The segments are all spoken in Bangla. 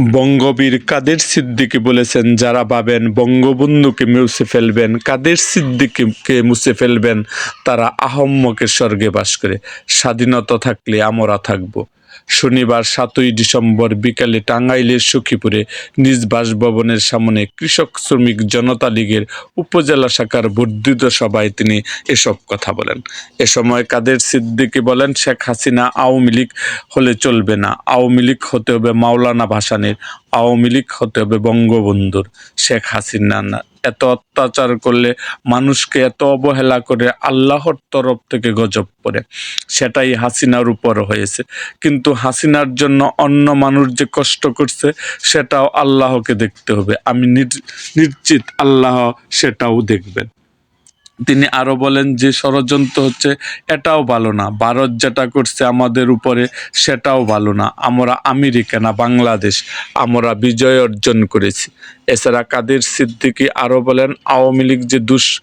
বঙ্গবীর কাদের সিদ্দিকী বলেছেন, যারা পাবেন বঙ্গবন্ধুকে মুছে ফেলবেন, কাদের সিদ্দিকীকে মুছে ফেলবেন, তারা আহম্মকের স্বর্গে বাস করে। স্বাধীনতা থাকলে আমরা থাকব। শনিবার সাতই ডিসেম্বর বিকালে টাঙ্গাইলের সখীপুরে নিজ বাসভবনের সামনে কৃষক শ্রমিক জনতা লীগের উপজেলা শাখার বর্ধিত সভায় তিনি এসব কথা বলেন। এ সময় কাদের সিদ্দিকী বলেন, শেখ হাসিনা আওয়ামী লীগ হলে চলবে না। আওয়ামী লীগ হতে হবে মাওলানা ভাসানের, আওয়ামী লীগ হতে হবে বঙ্গবন্ধুর। শেখ হাসিনা এত অত্যাচার করলে মানুষকে এত অবহেলা করে আল্লাহর তরফ থেকে গজব পড়ে। সেটাই হাসিনার উপর হয়েছে। কিন্তু হাসিনার জন্য অন্য মানুষ যে কষ্ট করছে, সেটাও আল্লাহকে দেখতে হবে। আমি নিশ্চিত আল্লাহ সেটাও দেখবেন। তিনি আরও বলেন যে ষড়যন্ত্র হচ্ছে, এটাও ভালো না। ভারত যেটা করছে আমাদের উপরে, সেটাও ভালো না। আমরা আমেরিকা না, বাংলাদেশ। আমরা বিজয় অর্জন করেছি। এছাড়া কাদের সিদ্দিকি আরও বলেন, আওয়ামী লীগ যে দুষ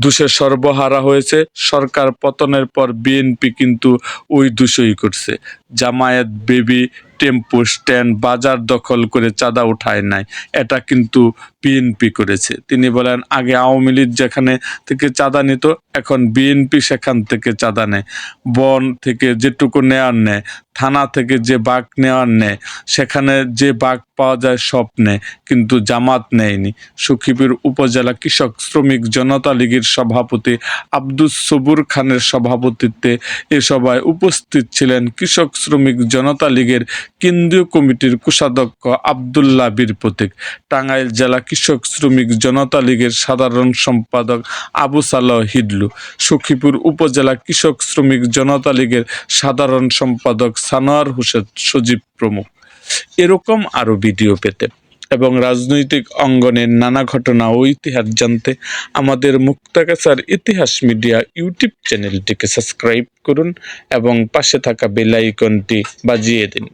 দুষে সর্বহারা হয়েছে, সরকার পতনের পর বিএনপি কিন্তু ওই দুষই করছে। জামায়াত বেবি টেম্পো স্ট্যান্ড বাজার দখল করে চাঁদা উঠায় নাই। এটা কিন্তু বিএনপি করেছে। তিনি বলেন, আগে আওয়ামী লীগ যেখানে থেকে চাঁদা নিত, এখন বিএনপি সেখান থেকে চাঁদা নেয়। বন থেকে যেটুকু নেওয়ার নেয়, থানা থেকে যে বাঘ নেওয়ার নেয়, সেখানে যে বাঘ পাওয়া যায় সব নেয়, কিন্তু জামাত নেয়নি। সুখিপুর উপজেলা কৃষক শ্রমিক জনতা লীগের সভাপতি আব্দুস সবুর খানের সভাপতিত্বে এ সভায় উপস্থিত ছিলেন কৃষক শ্রমিক জনতা লীগের কেন্দ্রীয় কমিটির কোষাধ্যক্ষ আবদুল্লাহ বীর প্রতীক, টাঙ্গাইল জেলা কৃষক শ্রমিক জনতা লীগের সাধারণ সম্পাদক আবু সালাহ হিডলু, সখীপুর উপজেলা কৃষক শ্রমিক জনতা লীগের সাধারণ সম্পাদক সানোয়ার হোসেন সজীব প্রমুখ। এরকম আরও ভিডিও পেতে এবং রাজনৈতিক অঙ্গনের নানা ঘটনা ও ইতিহাস জানতে আমাদের মুক্তাগাছার ইতিহাস মিডিয়া ইউটিউব চ্যানেলটিকে সাবস্ক্রাইব করুন এবং পাশে থাকা বেল আইকনটি বাজিয়ে দিন।